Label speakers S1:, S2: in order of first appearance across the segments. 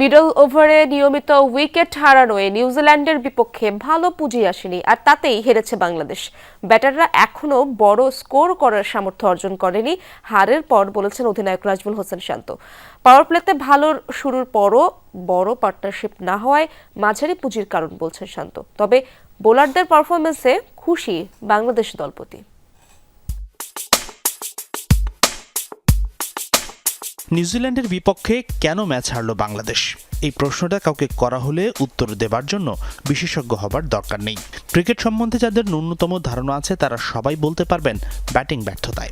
S1: Middle ওভারে নিয়মিত wicket হারানোয় নিউজিল্যান্ডের বিপক্ষে ভালো পুঁজি আসেনি, আর তাতেই হেরেছে বাংলাদেশ। ব্যাটাররা এখনও বড় স্কোর করার সামর্থ্য অর্জন করেনি, হারের পর বলেছেন অধিনায়ক নাজমুল হোসেন শান্ত। পাওয়ার প্লেতে ভালো শুরুর পরও বড় পার্টনারশিপ না হওয়ায় মাঝারি পুঁজির কারণ বলছেন শান্ত। তবে বোলারদের পারফরমেন্সে খুশি বাংলাদেশ দলপতি।
S2: নিউজিল্যান্ডের বিপক্ষে কেন ম্যাচ হারল বাংলাদেশ? এই প্রশ্নটা কাউকে করা হলে উত্তর দেবার জন্য বিশেষজ্ঞ হবার দরকার নেই। ক্রিকেট সম্বন্ধে যাদের ন্যূনতম ধারণা আছে, তারা সবাই বলতে পারবেন ব্যাটিং ব্যর্থতায়।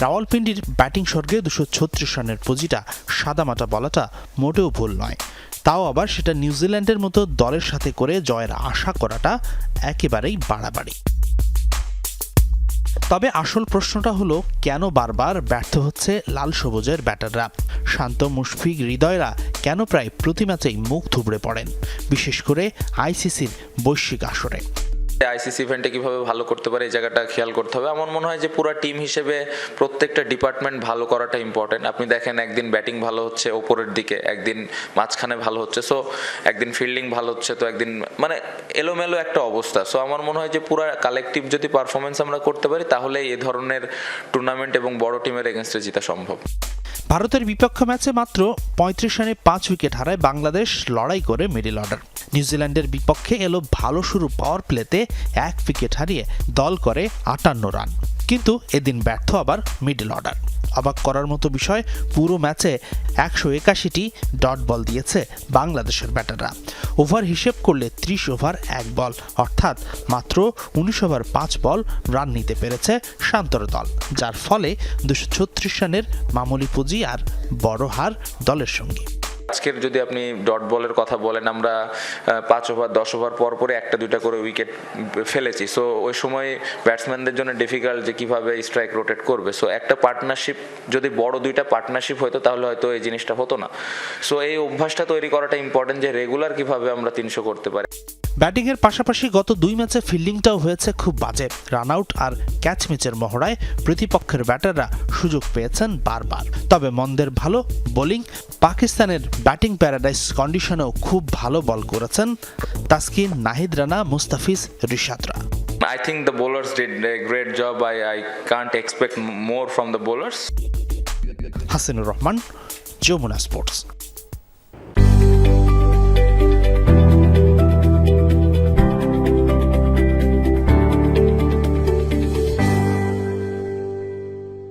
S2: রাওয়ালপিন্ডির ব্যাটিং স্বর্গে দুশো ছত্রিশ রানের পুঁজিটা সাদামাটা বলাটা মোটেও ভুল নয়। তাও আবার সেটা নিউজিল্যান্ডের মতো দলের সাথে করে জয়ের আশা করাটা একেবারেই বাড়াবাড়ি। তবে আসল প্রশ্নটা হলো, কেন বারবার ব্যর্থ হচ্ছে লাল সবুজের ব্যাটাররা? শান্ত, মুশফিক, হৃদয়রা কেন প্রায় প্রতি ম্যাচেই মুখ থুবড়ে পড়েন? বিশেষ করে আইসিসির বৈশ্বিক আসরে।
S3: আইসিসি ইভেন্টে কীভাবে ভালো করতে পারে, এই জায়গাটা খেয়াল করতে হবে। আমার মনে হয় যে পুরো টিম হিসেবে প্রত্যেকটা ডিপার্টমেন্ট ভালো করাটা ইম্পর্টেন্ট আপনি দেখেন একদিন ব্যাটিং ভালো হচ্ছে ওপরের দিকে, একদিন মাঝখানে ভালো হচ্ছে সো একদিন ফিল্ডিং ভালো হচ্ছে, তো একদিন মানে এলোমেলো একটা অবস্থা। সো আমার মনে হয় যে পুরো কালেকটিভ যদি পারফরমেন্স আমরা করতে পারি তাহলে এই ধরনের টুর্নামেন্ট এবং বড় টিমের এগেনস্টে জিতা সম্ভব।
S2: ভারতের বিপক্ষ ম্যাচে মাত্র পঁয়ত্রিশ রানে পাঁচ উইকেট হারায় বাংলাদেশ লড়াই করে মিডল অর্ডার। নিউজিল্যান্ডের বিপক্ষে এলো ভালো শুরু পাওয়ার প্লেতে এক উইকেট হারিয়ে দল করে আটান্ন রান। কিন্তু এদিন ব্যর্থ আবার মিডল অর্ডার। অবাক করার মতো বিষয় পুরো ম্যাচে একশো একাশিটি ডট বল দিয়েছে বাংলাদেশের ব্যাটাররা। ওভার হিসেব করলে ত্রিশ ওভার, এক বল। অর্থাৎ মাত্র উনিশ ওভার, পাঁচ বল রান নিতে পেরেছে শান্তর দল, যার ফলে দুশো ছত্রিশ রানের মামুলি পুঁজি আর বড় হার দলের সঙ্গে।
S3: আজকের যদি আপনি ডট বলের কথা বলেন, আমরা পাঁচ ওভার দশ ওভার পর পরে একটা দুইটা করে উইকেট ফেলেছি। সো ওই সময় ব্যাটসম্যানদের জন্য ডিফিকাল্ট যে কীভাবে স্ট্রাইক রোটেট করবে। সো একটা পার্টনারশিপ যদি বড় দুইটা পার্টনারশিপ হতো তাহলে হয়তো এই জিনিসটা হতো না। সো এই অভ্যাসটা তৈরি করাটা ইম্পর্টেন্ট যে রেগুলার কীভাবে আমরা তিনশো করতে পারি।
S2: ব্যাটিংয়ের পাশাপাশি গত দুই ম্যাচে ফিল্ডিংটাও হয়েছে খুব বাজে রান আউট আর ক্যাচ মিচের মহড়ায় প্রতিপক্ষের ব্যাটাররা সুযোগ পেয়েছেন বারবার তবে মন্দের ভালো বোলিং পাকিস্তানের ব্যাটিং প্যারাডাইস কন্ডিশনেও খুব ভালো বল করেছেন তাসকিন নাহিদ রানা মুস্তাফিজ রিশাদরা
S3: I think the bowlers did a great job. I, I can't expect more from the bowlers.
S2: Hasinur Rahman Jamuna sports